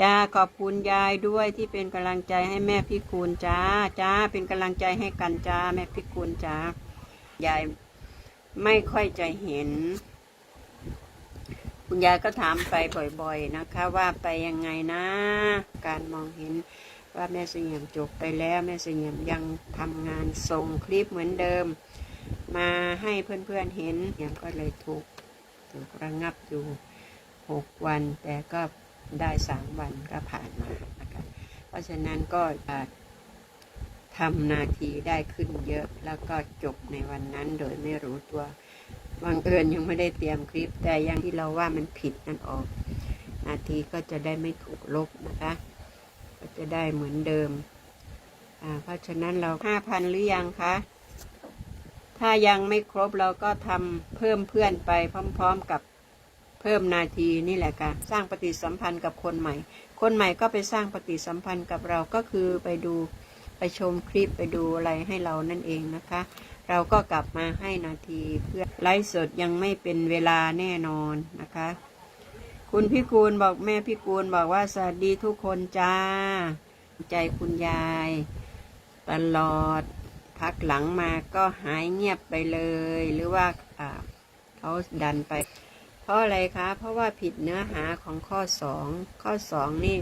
จ้าขอบคุณยายด้วยที่เป็นกำลังใจให้แม่พี่คูณจ้าจ้าเป็นกำลังใจให้กันจ้าแม่พี่คูณจ้ายายไม่ค่อยจะเห็น คุณยายก็ถามไปบ่อยๆนะคะ ว่าไปยังไงนะ การมองเห็นว่าแม่เสงี่ยมจบไปแล้วแม่เสงี่ยมยังทำงานส่งคลิปเหมือนเดิม มาให้เพื่อนๆเห็นเงี่ยมก็เลยถูกถูกระงับอยู่หกวันแต่ก็ ได้สามวันก็ผ่านมานะคะเพราะฉะนั้นก็ทำนาทีได้ขึ้นเยอะแล้วก็จบในวันนั้นโดยไม่รู้ตัวบังเอิญยังไม่ได้เตรียมคลิป แต่ยังที่เราว่ามันผิดนั่นออก นาทีก็จะได้ไม่ถูกลบนะคะ ก็จะได้เหมือนเดิมเพราะฉะนั้นเราห้าพันหรือยังคะถ้ายังไม่ครบเราก็ทำเพิ่มเพื่อนไปพร้อม ๆ กับ เพิ่มนาทีนี่แหละค่ะสร้างปฏิสัมพันธ์กับคนใหม่ คนใหม่ก็ไปสร้างปฏิสัมพันธ์กับเราก็คือไปดูไปชมคลิปไปดูอะไรให้เรานั่นเองนะคะ เราก็กลับมาให้นาทีเพื่อไลฟ์สดยังไม่เป็นเวลาแน่นอนนะคะ คุณพี่กูลบอกแม่พี่กูลบอกว่าสวัสดีทุกคนจ้า ใจคุณยาย ตลอดพักหลังมาก็หายเงียบไปเลย หรือว่าเขาดันไป ราะอะไรคะ เพราะว่าผิดเนื้อหาของข้อสอง ข้อสองนี่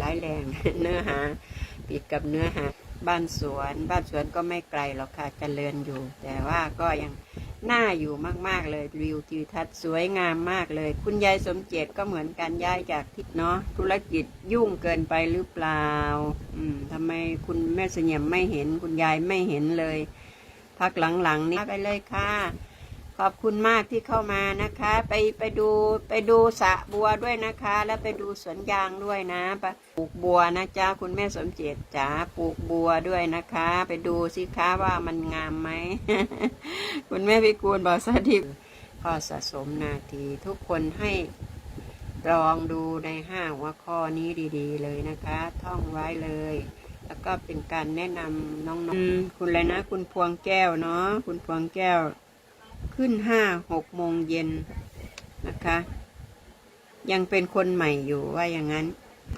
ร้ายแรงเนื้อหา ผิดกับเนื้อหา บ้านสวน บ้านสวนก็ไม่ไกลหรอกค่ะเจริญอยู่ แต่ว่าก็ยังน่าอยู่มาก ๆ เลยวิวทิวทัศน์สวยงามมากเลย คุณยายสมเจตก็เหมือนกันย้ายจากทิศเนาะธุรกิจยุ่งเกินไปหรือเปล่า อืมทำไมคุณแม่เสงี่ยมไม่เห็น คุณยายไม่เห็นเลย พักหลังๆนี้ไปเลยค่ะ ขอบคุณมากที่เข้ามานะคะ ไปไปดูไปดูสระบัวด้วยนะคะ แล้วไปดูสวนยางด้วยนะไปปลูกบัวนะจ๊ะคุณแม่สมเจตจ๋าปลูกบัวด้วยนะคะ ไปดูสิคะว่ามันงามไหม คุณแม่พิกูลบอกสถิตข้อสะสมนาทีทุกคนให้ลองดูในห้าหัวข้อนี้ดี ๆ เลยนะคะ ท่องไว้เลย แล้วก็เป็นการแนะนำน้องๆคุณอะไรนะ คุณพวงแก้วเนาะคุณพวงแก้ว ขึ้นห้าหกโมงเย็นนะคะ ยังเป็นคนใหม่อยู่ว่าอย่างนั้น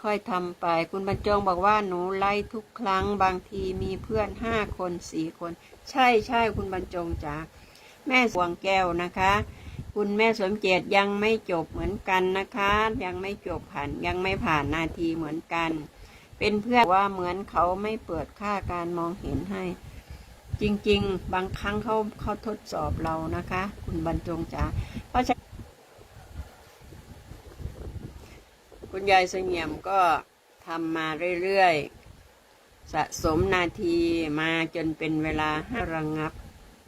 ค่อยทำไปคุณบรรจงบอกว่าหนูไล่ทุกครั้งบางทีมีเพื่อนห้าคนสี่คน ใช่ใช่คุณบรรจงจ๋าแม่สวงแก้วนะคะ คุณแม่สมเจตยังไม่จบเหมือนกันนะคะ ยังไม่จบผ่านยังไม่ผ่านนาทีเหมือนกัน เป็นเพื่อนว่าเหมือนเขาไม่เปิดค่าการมองเห็นให้ จริง ๆ บางครั้งเขาเขาทดสอบเรานะคะ คุณบรรจงจ๋าเพราะฉะนั้นคุณยายเสงี่ยมก็ทำมาเรื่อยๆ สะสมนาทีมาจนเป็นเวลาให้ระงับ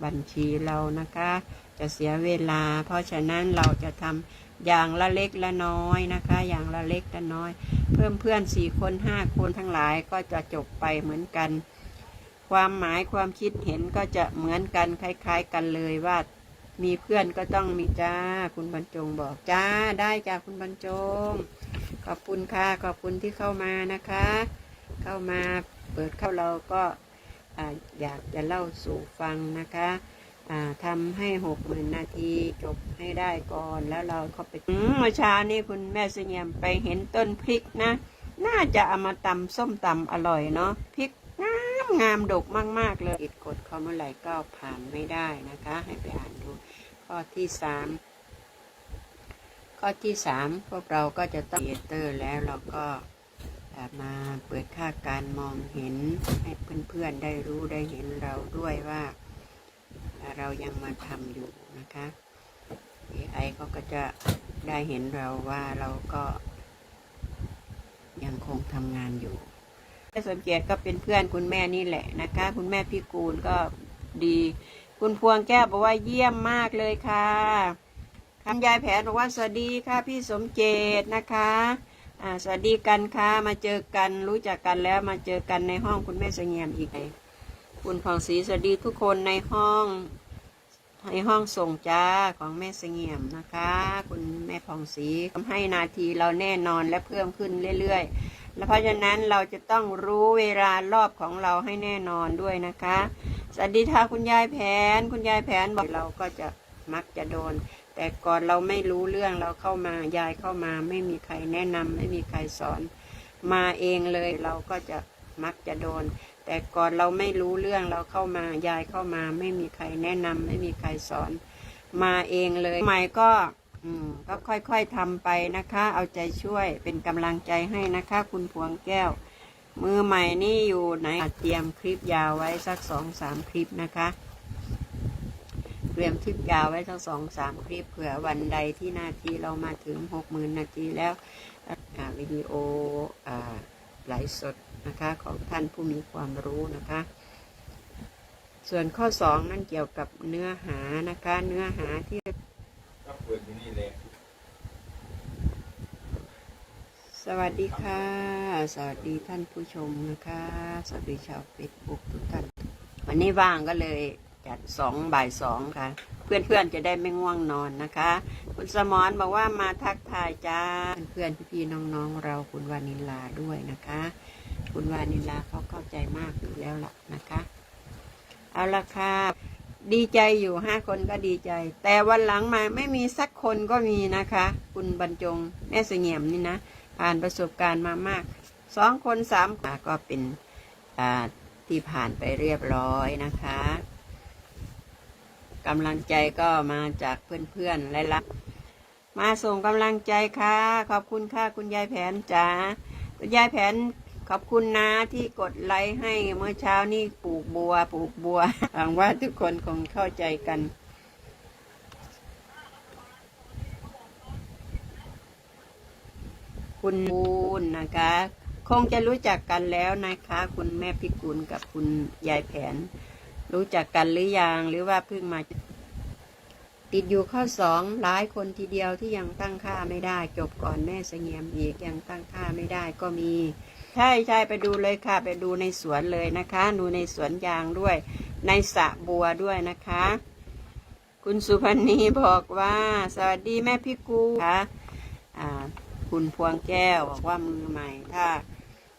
บัญชีเรานะคะ จะเสียเวลา เพราะฉะนั้นเราจะทำอย่างละเล็กละน้อยนะคะ อย่างละเล็กละน้อย เพิ่มเพื่อนสี่คนห้าคนทั้งหลายก็จะจบไปเหมือนกัน ความหมายความคิดเห็นก็จะเหมือนกันคล้าย ๆ กันเลยว่า มีเพื่อนก็ต้องมีจ้า คุณบรรจงบอกจ้าได้จ้าคุณบรรจง ขอบคุณค่ะขอบคุณที่เข้ามานะคะ เข้ามาเปิดเข้าเราก็ออยากจะเล่าสู่ฟังนะคะทำให้หกหมื่นนาทีจบให้ได้ก่อนแล้วเราก็ไปอืมเมื่อเช้านี้คุณแม่เสงี่ยมไปเห็นต้นพริกนะ น่าจะเอามาตำส้มตำอร่อยเนาะพริก งามงามดกมาก ๆ เลยอิดกดเขาเมื่อไหร่ก็ผ่านไม่ได้นะคะ ให้ไปอ่านดู ข้อที่สามข้อที่สามพวกเราก็จะต้องเตอร์แล้วเราก็มาเปิดค่าการมองเห็นให้เพื่อนๆได้รู้ได้เห็นเราด้วยว่าเรายังมาทำอยู่นะคะ AI เขาก็จะได้เห็นเราว่าเราก็ยังคงทำงานอยู่ สมเกียรติก็เป็นเพื่อนคุณแม่นี่แหละนะคะ คุณแม่พี่กูลก็ดี คุณพวงแก้วบอกว่าเยี่ยมมากเลยค่ะคำยายแผนบอกว่าสวัสดีค่ะพี่สมเจตนะคะสวัสดีกันค่ะมาเจอกันรู้จักกันแล้วมาเจอกันในห้องคุณแม่สงี่ยมอีกคุณผ่องศรีสวัสดีทุกคนในห้องในห้องส่งจ้าของแม่สงี่ยมนะคะ คุณแม่ผ่องศรีทำให้นาทีเราแน่นอนและเพิ่มขึ้นเรื่อยๆ และเพราะฉะนั้นเราจะต้องรู้เวลารอบของเราให้แน่นอนด้วยนะคะ สวัสดีค่ะคุณยายแผน คุณยายแผนบอกเราก็จะมักจะโดน แต่ก่อนเราไม่รู้เรื่องเราเข้ามายายเข้ามา ไม่มีใครแนะนำไม่มีใครสอน มาเองเลยเราก็จะมักจะโดน แต่ก่อนเราไม่รู้เรื่องเราเข้ามายายเข้ามา ไม่มีใครแนะนำไม่มีใครสอน มาเองเลยใหม่ก็ อืมก็ค่อยๆทำไปนะคะ เอาใจช่วยเป็นกำลังใจให้นะคะ คุณพวงแก้ว มือใหม่นี่อยู่ไหนเตรียมคลิปยาวไว้สักสองสามคลิปนะคะ เตรียมคลิปยาวไว้สักสองสามคลิปเผื่อวันใดที่นาทีเรามาถึงหกหมื่นนาทีแล้ววิดีโอไลฟ์สดนะคะของท่านผู้มีความรู้นะคะ ส่วนข้อสองนั่นเกี่ยวกับเนื้อหานะคะ เนื้อหาที่ ก็เปิดอยู่นี่เลย ส วัสดีค่ะ สวัสดีท่านผู้ชมนะคะ สวัสดีชาวเฟซบุ๊กทุกท่าน วันนี้ว่างก็เลยจัดสองบ่ายสองค่ะ เพื่อนๆจะได้ไม่ง่วงนอนนะคะ คุณสมรบอกว่ามาทักทายจ้า เพื่อนๆพี่ๆน้องๆ เราคุณวานิลาด้วยนะคะ คุณวานิลาเขาเข้าใจมากอยู่แล้วล่ะนะคะ เอาละค่ะดีใจอยู่ห้าคนก็ดีใจ แต่วันหลังมาไม่มีสักคนก็มีนะคะ คุณบรรจงแม่เสงี่ยมนี่นะ ผ่านประสบการณ์มามากสองคนสามคนก็เป็นที่ผ่านไปเรียบร้อยนะคะกำลังใจก็มาจากเพื่อนๆและละมาส่งกำลังใจค่ะ ขอบคุณค่ะคุณยายแผนจ๋าคุณยายแผนขอบคุณนะที่กดไลค์ให้เมื่อเช้านี่ปลูกบัว ปลูกบัวหวังว่าทุกคนคงเข้าใจกัน คุณบูนนะคะ คงจะรู้จักกันแล้วนะคะ คุณแม่พิกุลกับคุณยายแผน รู้จักกันหรือยังหรือว่าเพิ่งมา ติดอยู่ข้อสองหลายคนทีเดียวที่ยังตั้งค่าไม่ได้ จบก่อนแม่เสงียมอีกยังตั้งค่าไม่ได้ก็มีใช่ใช่ไปดูเลยค่ะ ไปดูในสวนเลยนะคะ ดูในสวนยางด้วย ในสระบัวด้วยนะคะ คุณสุพันธ์นีบอกว่า สวัสดีแม่พิกูค่ะอ่า คุณพวงแก้วบอกว่ามือใหม่ ถ้า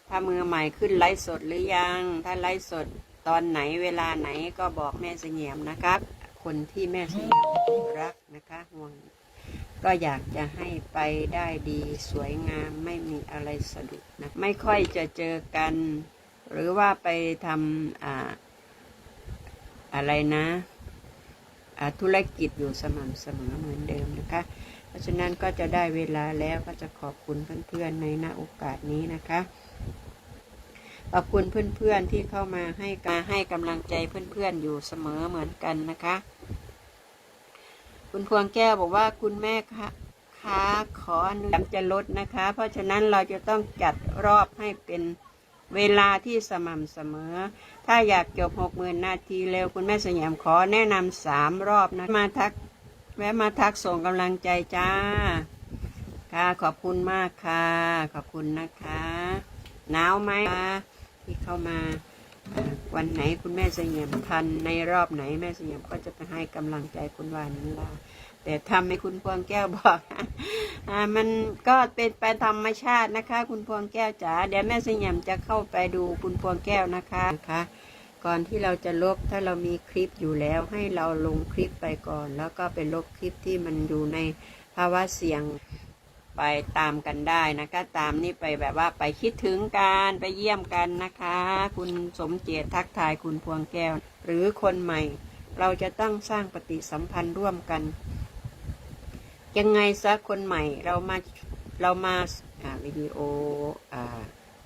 ถ้ามือใหม่ขึ้นไลฟ์สดหรือยัง ถ้าไลฟ์สดตอนไหนเวลาไหนก็บอกแม่เสงี่ยมนะครับ คนที่แม่เสงี่ยมรักนะคะห่วงก็อยากจะให้ไปได้ดีสวยงามไม่มีอะไรสะดุดนะไม่ค่อยจะเจอกัน หรือว่าไปทำอ่าอะไรนะอ่าธุรกิจอยู่สม่ำเสมอเหมือนเดิมนะคะ ราะฉะนั้นก็จะได้เวลาแล้วก็จะขอบคุณเพื่อนๆในณโอกาสนี้นะคะ ขอบคุณเพื่อนๆที่เข้ามาให้กาให้กำลังใจเพื่อนๆอยู่เสมอเหมือนกันนะคะ คุณพวงแก้วบอกว่าคุณแม่คะค้าขออนุญาตจะลดนะคะ เพราะฉะนั้นเราจะต้องจัดรอบให้เป็นเวลาที่สม่ำเสมอ ถ้าอยากจบหกหมื่นนาทีเร็วคุณแม่สยามขอแนะนำสามรอบนะ มาทัก แวะมาทักส่งกำลังใจจ้า ค่ะขอบคุณมากค่ะ ขอบคุณนะคะหนาวไหมคะที่เข้ามาวันไหนคุณแม่เสงี่ยมทันในรอบไหนแม่เสงี่ยมก็จะไปให้กำลังใจคุณวานิลาแต่ทำให้คุณพวงแก้วบอกอ่ามันก็เป็นไปธรรมชาตินะคะ คุณพวงแก้วจ๋าเดี๋ยวแม่เสงี่ยมจะเข้าไปดูคุณพวงแก้วนะคะนะคะ ก่อนที่เราจะลบถ้าเรามีคลิปอยู่แล้วให้เราลงคลิปไปก่อน แล้วก็ไปลบคลิปที่มันอยู่ในภาวะเสี่ยงไปตามกันได้นะคะตามนี่ไปแบบว่าไปคิดถึงกันไปเยี่ยมกันนะคะ คุณสมเจตทักทายคุณพวงแก้ว หรือคนใหม่ เราจะต้องสร้างปฏิสัมพันธ์ร่วมกัน ยังไงซะคนใหม่เรามาเรามาวิดีโออ่า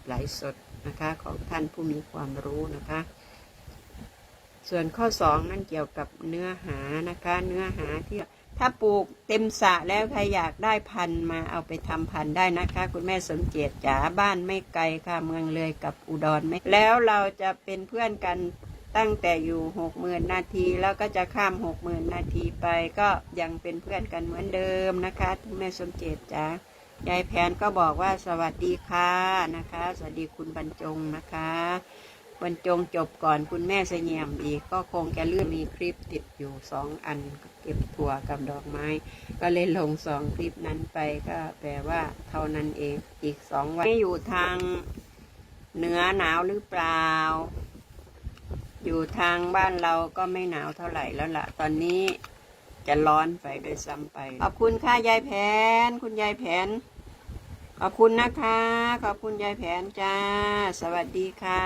ไลฟ์สดนะคะของท่านผู้มีความรู้นะคะ ส่วนข้อสองนั่นเกี่ยวกับเนื้อหานะคะ เนื้อหาที่ถ้าปลูกเต็มสระแล้วใครอยากได้พันธุ์มาเอาไปทำพันธุ์ได้นะคะ คุณแม่สมเจตจ๋าบ้านไม่ไกลค่ะเมืองเลยกับอุดรไม่แล้วเราจะเป็นเพื่อนกันตั้งแต่อยู่หกหมื่นนาทีแล้วก็จะข้ามหกหมื่นนาทีไปก็ยังเป็นเพื่อนกันเหมือนเดิมนะคะคุณแม่สมเจตจ๋ายายแผนก็บอกว่าสวัสดีค่ะนะคะ สวัสดีคุณบรรจงนะคะ บรรจงจบก่อนคุณแม่เสงี่ยมอีก ก็คงจะเลื่อนมีคลิปติดอยู่สองอันเก็บถั่วกับดอกไม้ ก็เลยลงสองคลิปนั้นไปก็แปลว่าเท่านั้นเองอีกสองวันไม่อยู่ทางเหนือหนาวหรือเปล่า อยู่ทางบ้านเราก็ไม่หนาวเท่าไหร่แล้วล่ะ ตอนนี้จะร้อนไปโดยซ้ำไป ขอบคุณค่ะยายแผน คุณยายแผน ขอบคุณนะคะ ขอบคุณยายแผนจ้า สวัสดีค่ะ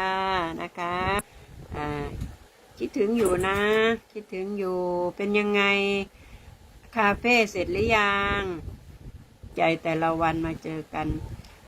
นะคะอ่าคิดถึงอยู่นะ คิดถึงอยู่เป็นยังไง คาเฟ่เสร็จหรือยัง ใจแต่ละวันมาเจอกัน